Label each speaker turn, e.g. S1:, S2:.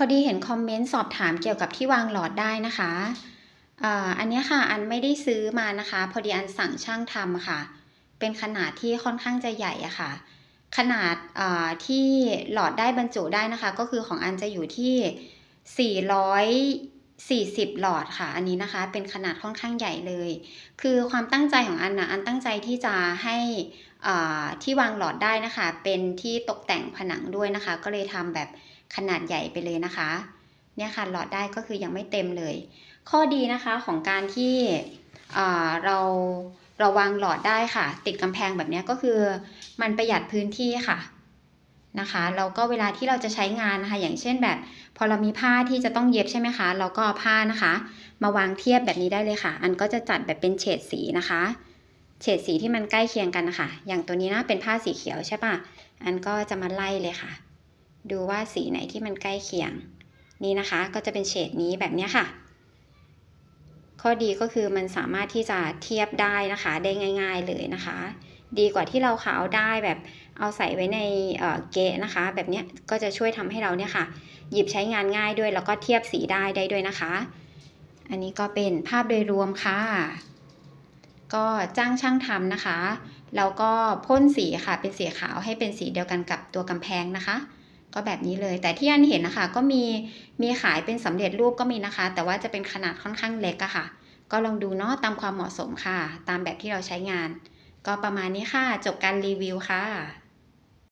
S1: พอดีเห็นคอมเมนต์สอบถามเกี่ยวกับที่วางหลอดได้นะคะอ่าอันนี้ค่ะอันไม่ได้ซื้อมานะคะ พอดีอันสั่งช่างทำค่ะ เป็นขนาดที่ค่อนข้างจะใหญ่อะค่ะ ขนาดอ่าที่หลอดได้บรรจุได้นะคะ ก็คือของอันจะอยู่ที่ 40 หลอดค่ะ อันนี้นะคะ เป็นขนาดค่อนข้างใหญ่เลย คือความตั้งใจของอันนะอันตั้งใจที่จะให้อ่าที่วางหลอดได้นะคะ เป็นที่ตกแต่งผนังด้วยนะคะ ก็เลยทำแบบขนาดใหญ่ไปเลยนะคะ เนี่ยค่ะหลอดได้ก็คือยังไม่เต็มเลย ข้อดีนะคะของการที่อ่าเราเราวางหลอดได้ค่ะ ติดกำแพงแบบนี้ก็คือ มันประหยัดพื้นที่ค่ะ นะคะแล้วก็เวลาที่เราจะใช้งานนะคะ อย่างเช่นแบบพอเรามีผ้าที่จะต้องเย็บใช่ไหมคะเราก็เอาผ้านะคะ มาวางเทียบแบบนี้ได้เลยค่ะ อันก็จะจัดแบบเป็นเฉดสีนะคะ เฉดสีที่มันใกล้เคียงกันนะคะ อย่างตัวนี้นะเป็นผ้าสีเขียวใช่ปะอันก็จะมาไล่เลยค่ะ ดูว่าสีไหนที่มันใกล้เคียง นี่นะคะก็จะเป็นเฉดนี้แบบนี้ค่ะ ข้อดีก็คือมันสามารถที่จะเทียบได้นะคะ ได้ง่าย ๆเลยนะคะ ดีกว่าที่เราขาวได้แบบเอาใส่ไว้ในเเกะนะคะ แบบนี้ก็จะช่วยทำให้เราเนี่ยค่ะ หยิบใช้งานง่ายด้วยแล้วก็เทียบสีได้ได้ด้วยนะคะ อันนี้ก็เป็นภาพโดยรวมค่ะ ก็จ้างช่างทำนะคะแล้วก็พ่นสีค่ะเป็นสีขาวให้เป็นสีเดียวกันกับตัวกำแพงนะคะ ก็แบบนี้เลยแต่ที่อันเห็นนะคะ ก็มีมีขายเป็นสำเร็จรูปก็มีนะคะ แต่ว่าจะเป็นขนาดค่อนข้างเล็กอะค่ะ ก็ลองดูเนาะตามความเหมาะสมค่ะ ตามแบบที่เราใช้งาน ก็ประมาณนี้ค่ะ จบการรีวิวค่ะ